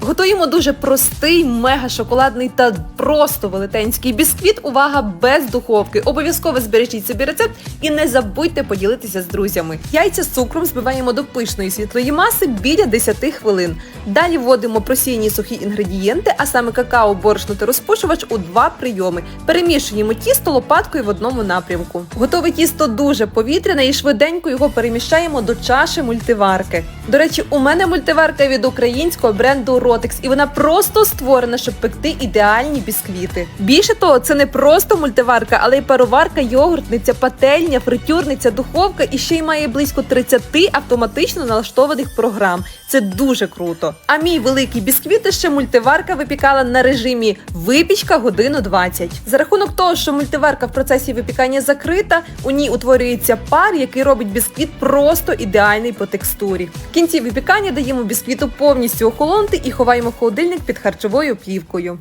Готуємо дуже простий, мега шоколадний та просто велетенський бісквіт. Увага без духовки. Обов'язково збережіть собі рецепт і не забудьте поділитися з друзями. Яйця з цукром збиваємо до пишної світлої маси біля 10 хвилин. Далі вводимо просіяні сухі інгредієнти, а саме какао, борошно та розпушувач у два прийоми. Перемішуємо тісто лопаткою в одному напрямку. Готове тісто дуже повітряне і швиденько його переміщаємо до чаші мультиварки. До речі, у мене мультиварка від українського бренду Rotex, і вона просто створена, щоб пекти ідеальні бісквіти. Більше того, це не просто мультиварка, але й пароварка, йогуртниця, пательня, фритюрниця, духовка і ще й має близько 30 автоматично налаштованих програм. Це дуже круто. А мій великий бісквіт ще мультиварка випікала на режимі випічка годину 20. За рахунок того, що мультиварка в процесі випікання закрита, у ній утворюється пар, який робить бісквіт просто ідеальний по текстурі. В кінці випікання даємо бісквіту повністю охолонути і ховаємо холодильник під харчовою плівкою.